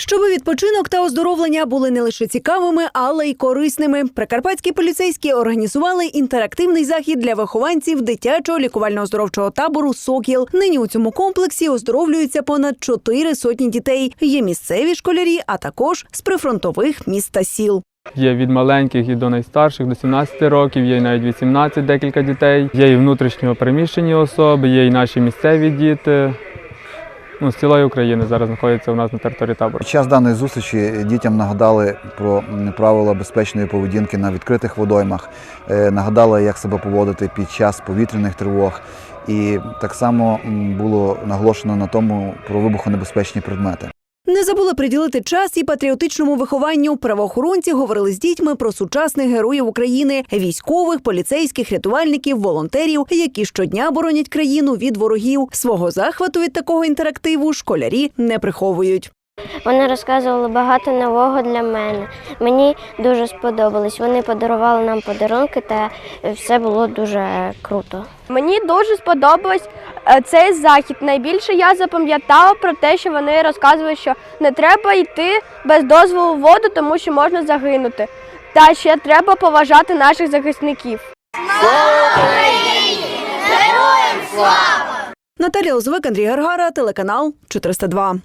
Щоби відпочинок та оздоровлення були не лише цікавими, але й корисними. Прикарпатські поліцейські організували інтерактивний захід для вихованців дитячого лікувально-оздоровчого табору Сокіл. Нині у цьому комплексі оздоровлюються понад чотири сотні дітей. Є місцеві школярі, а також з прифронтових міст та сіл. Є від маленьких і до найстарших, до 17 років, є навіть 18 декілька дітей. Є і внутрішньо переміщені особи, є і наші місцеві діти. Ну, з цілої України зараз знаходяться у нас на території табору. Під час даної зустрічі дітям нагадали про правила безпечної поведінки на відкритих водоймах, е, нагадали, як себе поводити під час повітряних тривог. І так само було наголошено на тому про вибухонебезпечні предмети. Не забули приділити час і патріотичному вихованню. Правоохоронці говорили з дітьми про сучасних героїв України, військових, поліцейських, рятувальників, волонтерів, які щодня боронять країну від ворогів. Свого захвату від такого інтерактиву школярі не приховують. Вони розказували багато нового для мене. Мені дуже сподобалось. Вони подарували нам подарунки, та все було дуже круто. Мені дуже сподобався цей захід. Найбільше я запам'ятала про те, що вони розказують, що не треба йти без дозволу в воду, тому що можна загинути. Та ще треба поважати наших захисників. Наталія Лозвик, Андрій Гаргара, телеканал 402.